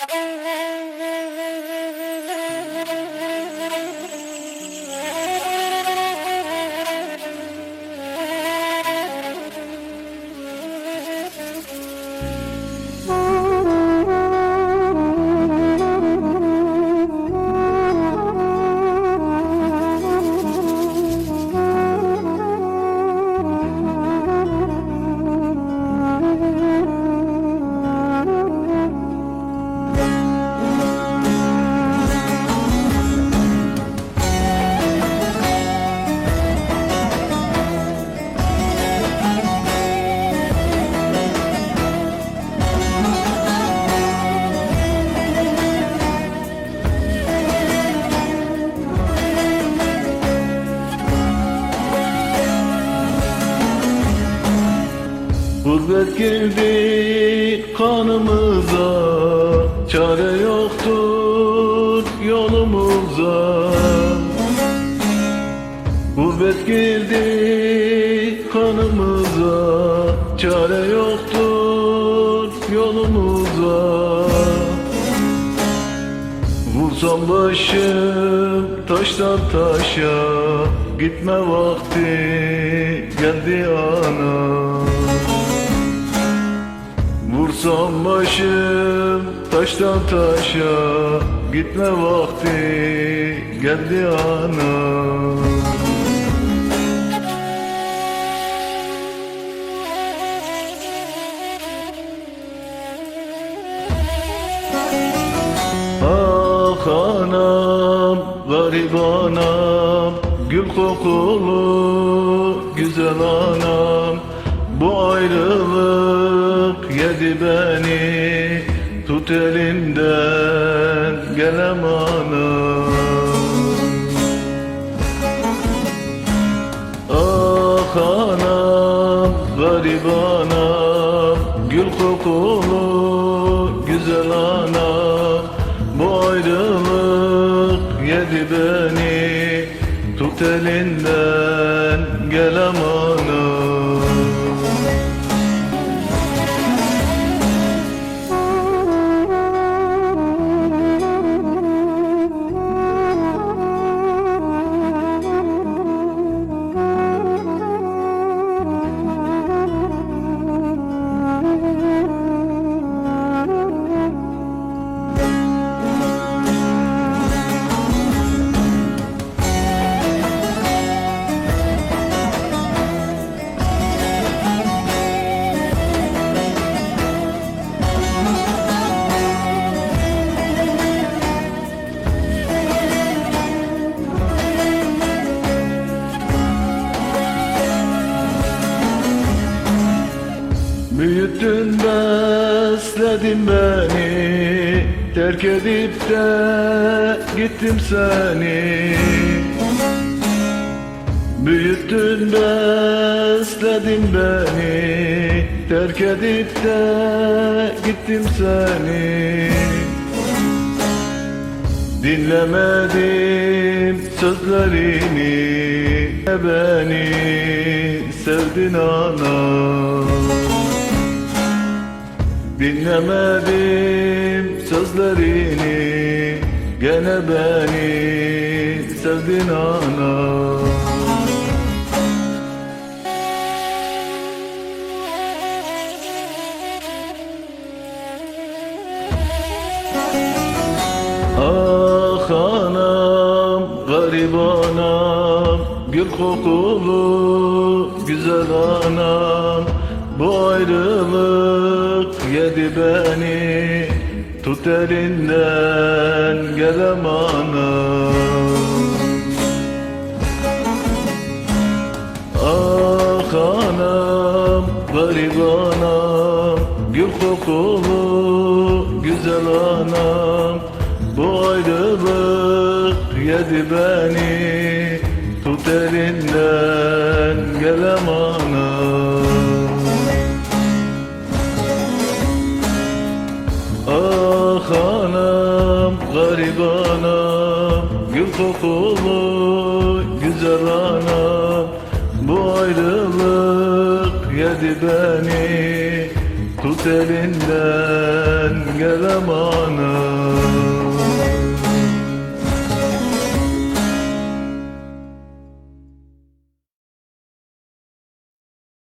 Oh, Gurbet girdi kanımıza. Çare yoktur yolumuza. Gurbet girdi kanımıza. Çare yoktur yolumuza. Vursam başım taştan taşa. Gitme vakti geldi ana Vursam başım taştan taşa Gitme vakti geldi ana. Ah anam, garip anam Gül kokulu güzel anam. Bu ayrılık yedi beni Tut elimden gelem anam Ah anam, garip Gül kokulu güzel anam. Bu ayrılık yedi beni Tut elinden gelem anam besledin beni Terk edip de gittim seni. Büyüttün besledin beni Terk edip de gittim seni. Dinlemedim sözlerini Beni sevdin anam Dinlemedim sözlerini Gene beni sevdin ana. Ah anam, garip anam Gül kokulu güzel anam. Bu ayrılık yedi beni Tut elinden gelem anam Ah anam, garip Gül kokulu güzel anam. Bu ayrılık yedi beni Tut elinden gelem anam anam Gül kokulu güzel anam. Bu ayrılık yedi beni Tut elinden gel amanım